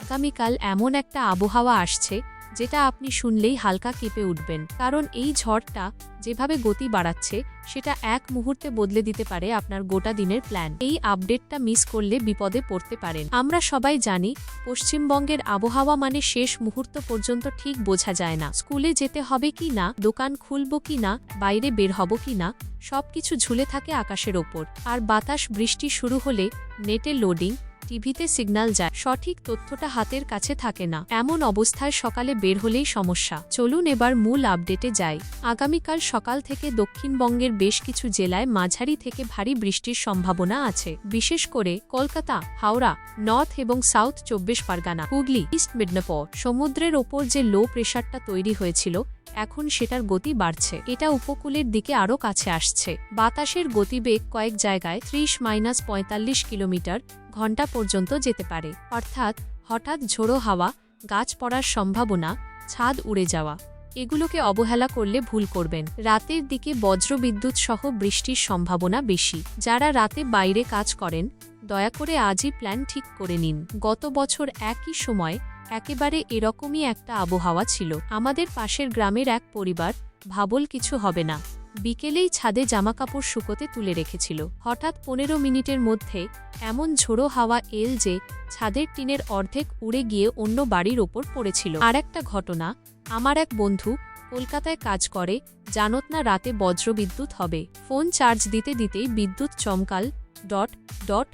আগামীকাল এমন একটা আবহাওয়া আসছে, যেটা আপনি শুনলেই হালকা কেঁপে উঠবেন। কারণ এই ঝড়টা যেভাবে গতি বাড়াচ্ছে, সেটা এক মুহূর্তে বদলে দিতে পারে আপনার গোটা দিনের প্ল্যান। এই আপডেটটা মিস করলে বিপদে পড়তে পারেন। আমরা সবাই জানি, পশ্চিমবঙ্গের আবহাওয়া মানে শেষ মুহূর্ত পর্যন্ত ঠিক বোঝা যায় না। স্কুলে যেতে হবে কি না, দোকান খুলব কি না, বাইরে বের হব কি না, সবকিছু ঝুলে থাকে আকাশের ওপর। আর বাতাস বৃষ্টি শুরু হলে নেটে লোডিং টিভিতে সিগন্যাল যায়, সঠিক তথ্যটা হাতের কাছে থাকে না। এমন অবস্থায় সকালে বের হলেই সমস্যা। চলুন এবার মূল আপডেটে যাই। আগামীকাল সকাল থেকে দক্ষিণবঙ্গের বেশ কিছু জেলায় মাঝারি থেকে ভারী বৃষ্টির সম্ভাবনা আছে। বিশেষ করে কলকাতা, হাওড়া, নর্থ এবং সাউথ চব্বিশ পরগনা, হুগলি, ইস্ট মিডনাপুর সমুদ্রের ওপর যে লো প্রেশারটা তৈরি হয়েছিল এখন সেটার গতি বাড়ছে। এটা উপকূলের দিকে আরও কাছে আসছে। বাতাসের গতিবেগ কয়েক জায়গায় ত্রিশ মাইনাস পঁয়তাল্লিশ কিলোমিটার ঘণ্টা পর্যন্ত যেতে পারে। অর্থাৎ হঠাৎ ঝোড়ো হাওয়া, গাছ পড়ার সম্ভাবনা, ছাদ উড়ে যাওয়া, এগুলোকে অবহেলা করলে ভুল করবেন। রাতের দিকে বজ্রবিদ্যুৎ সহ বৃষ্টির সম্ভাবনা বেশি। যারা রাতে বাইরে কাজ করেন দয়া করে আজই প্ল্যান ঠিক করে নিন। গত বছর একই সময় একেবারে এরকমই একটা আবহাওয়া ছিল। আমাদের পাশের গ্রামের এক পরিবার ভাবল কিছু হবে না। বিকেলেই ছাদে জামাকাপড় শুকোতে তুলে রেখেছিল। হঠাৎ পনেরো মিনিটের মধ্যে এমন ঝোড়ো হাওয়া এল যে ছাদের টিনের অর্ধেক উড়ে গিয়ে অন্য বাড়ির ওপর পড়েছিল। আর একটা ঘটনা, আমার এক বন্ধু কলকাতায় কাজ করে, জানত না রাতে বজ্রবিদ্যুৎ হবে। ফোন চার্জ দিতে দিতেই বিদ্যুৎ চমকাল, ডট ডট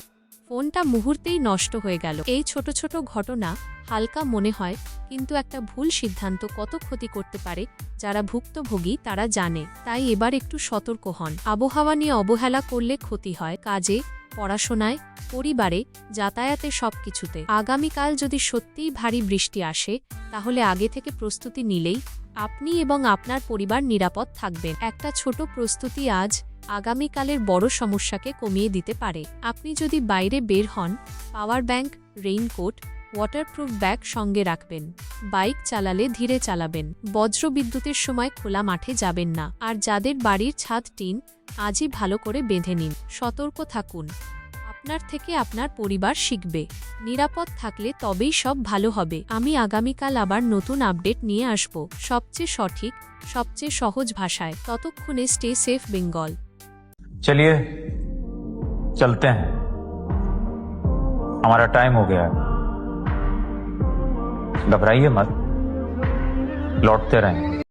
ফোনটা মুহূর্তেই নষ্ট হয়ে গেল। এই ছোট ছোট ঘটনা হালকা মনে হয়, কিন্তু একটা ভুল সিদ্ধান্ত কত ক্ষতি করতে পারে, যারা ভুক্তভোগী তারা জানে। তাই এবার একটু সতর্ক হন। আবহাওয়া নিয়ে অবহেলা করলে ক্ষতি হয় কাজে, পড়াশোনায়, পরিবারে, যাতায়াতে সবকিছুতে। আগামীকাল যদি সত্যিই ভারী বৃষ্টি আসে, তাহলে আগে থেকে প্রস্তুতি নিলেই আপনি এবং আপনার পরিবার নিরাপদ থাকবেন। একটা ছোট প্রস্তুতি আজ আগামীকালের বড় সমস্যাকে কমিয়ে দিতে পারে। আপনি যদি বাইরে বের হন, power bank, raincoat, waterproof bag সঙ্গে রাখবেন। বাইক চালালে ধীরে চালাবেন। বজ্র বিদ্যুতের সময় খোলা মাঠে যাবেন না। আর যাদের বাড়ির ছাদ টিন, আজই ভালো করে বেঁধে নিন। সতর্ক থাকুন। আপনার থেকে আপনার পরিবার শিখবে নিরাপদ থাকলে তবেই সব ভালো হবে আমি আগামীকাল আবার নতুন আপডেট নিয়ে আসব সবচেয়ে সঠিক সবচেয়ে সহজ ভাষায় ততক্ষণে স্টে সেফ বেঙ্গল चलिए चलते हैं हमारा टाइम हो गया है घबराइए मत लौटते रहें